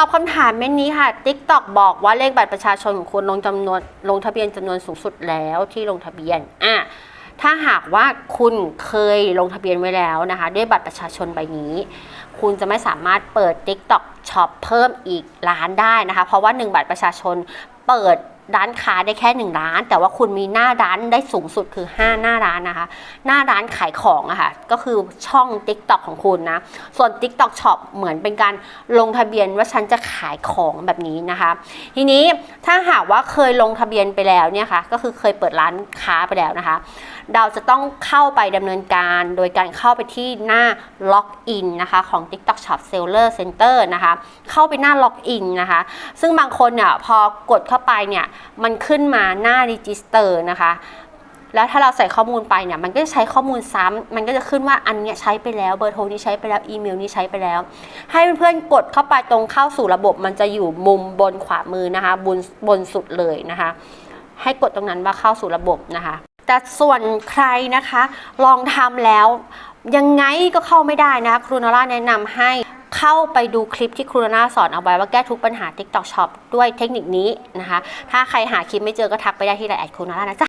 อบคำถามเม้นนี้ค่ะ TikTok บอกว่าเลขบัตรประชาชนของคุณลงจำนวนลงทะเบียนจำนวนสูงสุดแล้วที่ลงทะเบียนอะถ้าหากว่าคุณเคยลงทะเบียนไว้แล้วนะคะ ด้วยบัตรประชาชนใบนี้ คุณจะไม่สามารถเปิด TikTok Shop เพิ่มอีกร้านได้นะคะ เพราะว่า 1 บัตรประชาชน เปิดร้านค้าได้แค่1ร้าน แต่ว่าคุณมีหน้าร้านได้สูงสุดคือ 5 หน้าร้านนะคะ หน้าร้านขายของอะค่ะก็คือช่อง TikTok ของคุณนะ ส่วน TikTok Shop เหมือนเป็นการลงทะเบียนว่าฉันจะขายของแบบนี้นะคะ ทีนี้ถ้าหากว่าเคยลงทะเบียนไปแล้วเนี่ยค่ะก็คือเคยเปิดร้านค้าไปแล้วนะคะ เราจะต้องเข้าไปดำเนินการโดยการเข้าไปที่หน้าล็อกอินนะคะของ TikTok Shop Seller Center นะคะเข้าไปหน้าล็อกอินนะคะซึ่งบางคนเนี่ยพอกดเข้าไปเนี่ยมันขึ้นมาหน้า Register นะคะแล้วถ้าเราใส่ข้อมูลไปเนี่ยมันก็จะใช้ข้อมูลซ้ำมันก็จะขึ้นว่าอันเนี้ยใช้ไปแล้วเบอร์โทรนี้ใช้ไปแล้วอีเมลนี้ใช้ไปแล้ว ให้เพื่อนๆกดเข้าไปตรงเข้าสู่ระบบ มันจะอยู่มุมบนขวามือนะคะบนบนสุดเลยนะคะ ให้กดตรงนั้นว่าเข้าสู่ระบบนะคะ แต่ส่วนใครนะคะ ลองทำแล้วยังไงก็เข้าไม่ได้นะครูนอร่าแนะนำให้ เข้าไปดูคลิปที่ครูนาสอนเอาไว้ว่าแก้ทุกปัญหา TikTok Shop ด้วยเทคนิคนี้นะคะ ถ้าใครหาคลิปไม่เจอก็ทักไปได้ที่ไลน์แอดครูนานะจ๊ะ